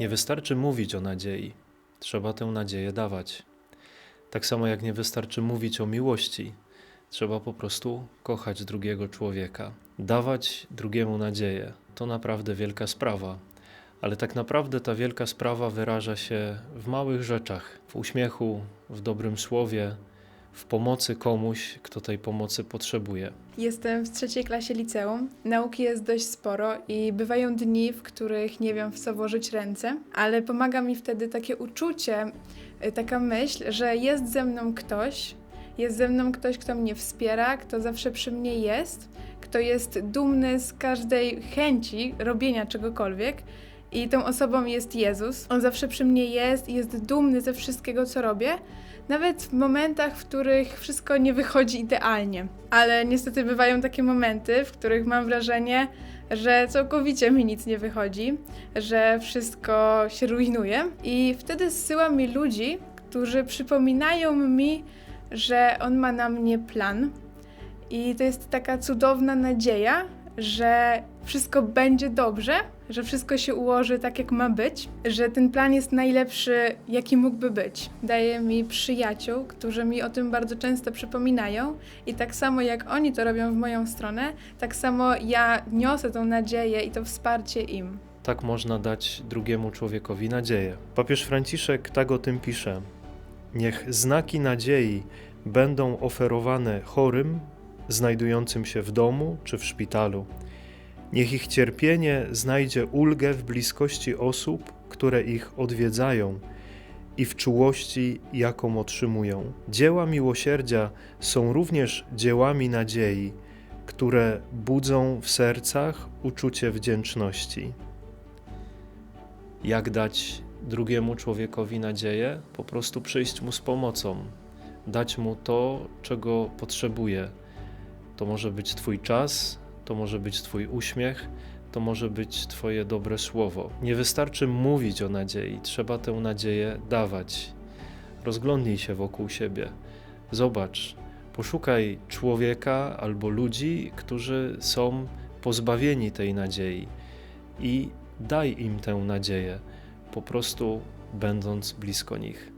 Nie wystarczy mówić o nadziei, trzeba tę nadzieję dawać. Tak samo jak nie wystarczy mówić o miłości, trzeba po prostu kochać drugiego człowieka. Dawać drugiemu nadzieję to naprawdę wielka sprawa, ale tak naprawdę ta wielka sprawa wyraża się w małych rzeczach, w uśmiechu, w dobrym słowie, w pomocy komuś, kto tej pomocy potrzebuje. Jestem w trzeciej klasie liceum. Nauki jest dość sporo i bywają dni, w których nie wiem w co włożyć ręce, ale pomaga mi wtedy takie uczucie, y, taka myśl, że jest ze mną ktoś, jest ze mną ktoś, kto mnie wspiera, kto zawsze przy mnie jest, kto jest dumny z każdej chęci robienia czegokolwiek. I tą osobą jest Jezus. On zawsze przy mnie jest i jest dumny ze wszystkiego, co robię, nawet w momentach, w których wszystko nie wychodzi idealnie. Ale niestety bywają takie momenty, w których mam wrażenie, że całkowicie mi nic nie wychodzi, że wszystko się rujnuje. I wtedy zsyłam mi ludzi, którzy przypominają mi, że on ma na mnie plan. I to jest taka cudowna nadzieja, że wszystko będzie dobrze, że wszystko się ułoży tak, jak ma być, że ten plan jest najlepszy, jaki mógłby być. Daje mi przyjaciół, którzy mi o tym bardzo często przypominają, i tak samo jak oni to robią w moją stronę, tak samo ja niosę tą nadzieję i to wsparcie im. Tak można dać drugiemu człowiekowi nadzieję. Papież Franciszek tak o tym pisze: Niech znaki nadziei będą oferowane chorym, znajdującym się w domu czy w szpitalu. Niech ich cierpienie znajdzie ulgę w bliskości osób, które ich odwiedzają i w czułości, jaką otrzymują. Dzieła miłosierdzia są również dziełami nadziei, które budzą w sercach uczucie wdzięczności. Jak dać drugiemu człowiekowi nadzieję? Po prostu przyjść mu z pomocą, dać mu to, czego potrzebuje. To może być Twój czas, to może być Twój uśmiech, to może być Twoje dobre słowo. Nie wystarczy mówić o nadziei, trzeba tę nadzieję dawać. Rozglądnij się wokół siebie, zobacz, poszukaj człowieka albo ludzi, którzy są pozbawieni tej nadziei i daj im tę nadzieję, po prostu będąc blisko nich.